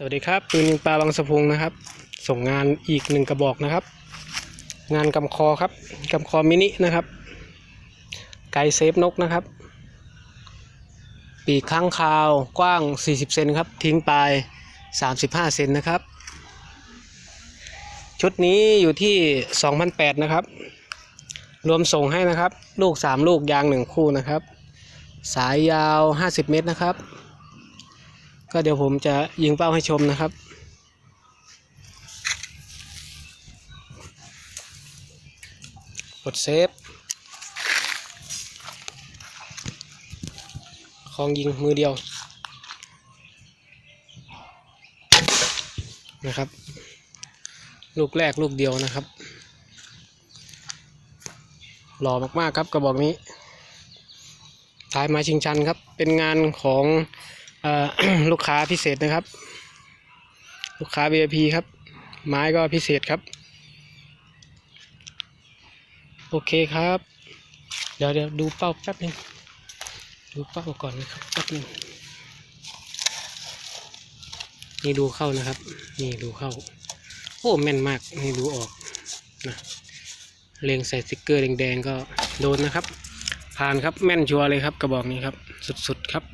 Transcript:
สวัสดีครับปืนยิงปลาบางสะพุงนะครับ ส่งงานอีกหนึ่งกระบอกนะครับ งานกำคอครับกำคอมินินะครับ ไกเซฟนกนะครับ ปีกข้างคาวกว้าง 40 เซนครับ ทิ้งปลาย 35 เซนนะครับ ชุดนี้อยู่ที่ 2,008นะครับ รวมส่งให้นะครับ ลูก 3 ลูกยาง 1 คู่นะครับ สายยาว 50 เมตรนะครับ ก็เดี๋ยวผมจะยิงเป้าให้ชมนะครับ กดเซฟคองยิงมือเดียว นะครับ ลูกแรกลูกเดียวนะครับ หล่อมากๆครับกระบอกนี้ท้ายม้ชิงชันครับ เป็นงานของ ลูกค้าพิเศษนะครับ ลูกค้า VIP ครับ ไม้ก็พิเศษครับ โอเคครับ เดี๋ยวเดี๋ยวดูเป้าแป๊บหนึงดูเป้าก่อนนะครับแป๊บหนึงนี่ดูเข้านะครับ นี่ดูเข้า โอ้แม่นมาก นี่ดูออกนะเลงใส่สติกเกอร์แดงๆก็โดนนะครับ ผ่านครับแม่นชัวร์เลยครับ กระบอกนี้ครับ สุดๆครับ